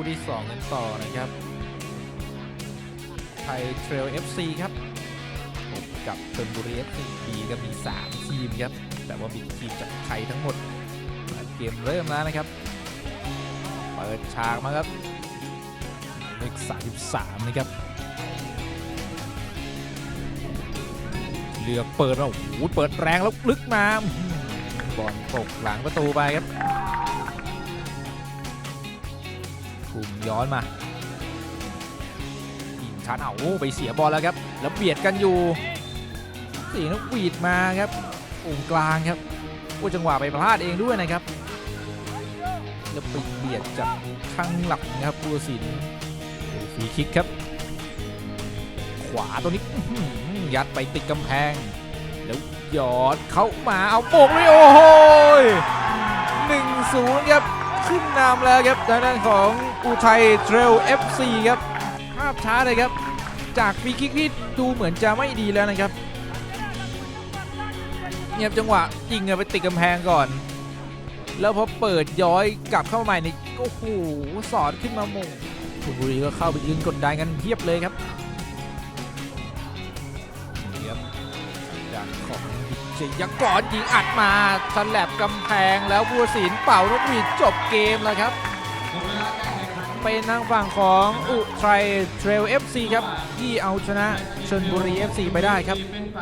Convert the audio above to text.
คู่ที่สองกันต่อนะครับไทยเทรล FC ครับพบกับชลบุรี FC ปีก็มี 3 ทีมครับ แต่ว่ามีทีมจากไทยทั้งหมด เกมเริ่มแล้วนะครับ เปิดฉากมาครับเลข33 นะครับ เลือกเปิดแล้วโอ้โหเปิดแรงแล้วลึกมาบอลตกหลังประตูไปครับ คุมย้อนมายิงชันเอาไปเสียบอลแล้วครับ แล้วเบียดกันอยู่สีนกหวีดมาครับองค์กลางครับโอ้จังหวะไปพลาดเองด้วยนะครับแล้วไปเบียดจากข้างหลังนะครับผู้ตัดสินฟรีคิกครับ ขวาตรงนี้ยัดไปติดกำแพง แล้วหยอดเข้ามาเอาโป่งเลยโอ้โหหนึ่งศูนย์ครับ ขึ้นนำแล้วครับทางด้านของอุทัยเทรล FC ครับภาพช้าเลยครับ จากฟรีคิกที่ดูเหมือนจะไม่ดีแล้วนะครับเงียบจังหวะยิงไปติดกำแพงก่อน แล้วพอเปิดย้อยกลับเข้ามาใหม่นี่โอ้โหสอดขึ้นมาหมงชลบุรีก็เข้าไปยืนกดดันกันเพียบเลยครับ ด้านของวิจยกรยิงอัดมาสลับกำแพงแล้วบัวศิลเป่านกหวีดจบเกมแล้วครับ เป็นทางฝั่งของอุทัยเทรลเอฟซีครับ ที่เอาชนะชนบุรีเอฟซีไปได้ครับ